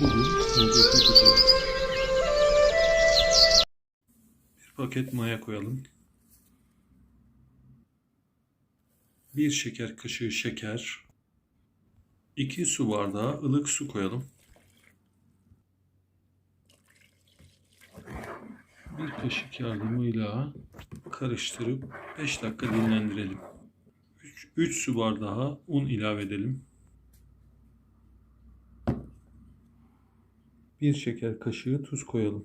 Bir paket maya koyalım. Bir şeker kaşığı şeker. 2 su bardağı ılık su koyalım. Bir kaşık yardımıyla karıştırıp 5 dakika dinlendirelim. 3 su bardağı un ilave edelim. 1 şeker kaşığı tuz koyalım.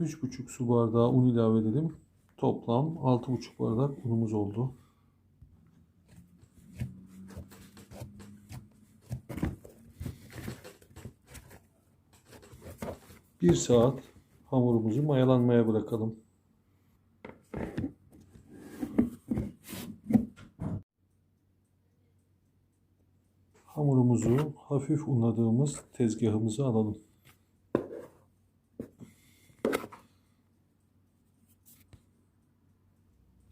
Üç buçuk su bardağı un ilave edelim. Toplam altı buçuk bardak unumuz oldu. Bir saat hamurumuzu mayalanmaya bırakalım. Hamurumuzu hafif unladığımız tezgahımıza alalım.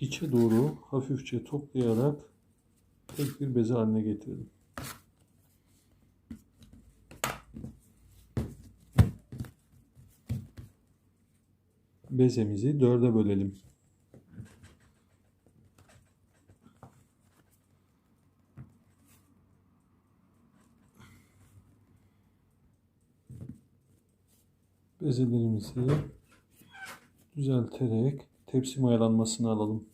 İçe doğru hafifçe toplayarak tek bir beze haline getirelim. Bezemizi dörde bölelim. Bezelerimizi düzelterek tepsi mayalanmasını alalım.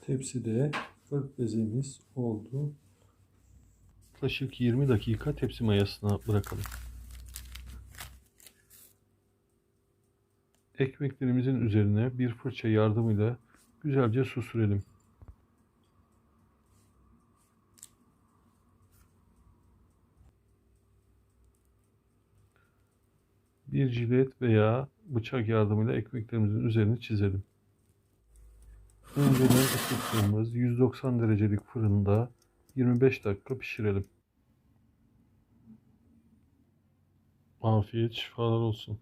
Tepside 40 bezemiz oldu. Yaklaşık 20 dakika tepsi mayasına bırakalım. Ekmeklerimizin üzerine bir fırça yardımıyla güzelce su sürelim. Bir jilet veya bıçak yardımıyla ekmeklerimizin üzerini çizelim. Önceden ısıttığımız 190 derecelik fırında 25 dakika pişirelim. Afiyet şifalar olsun.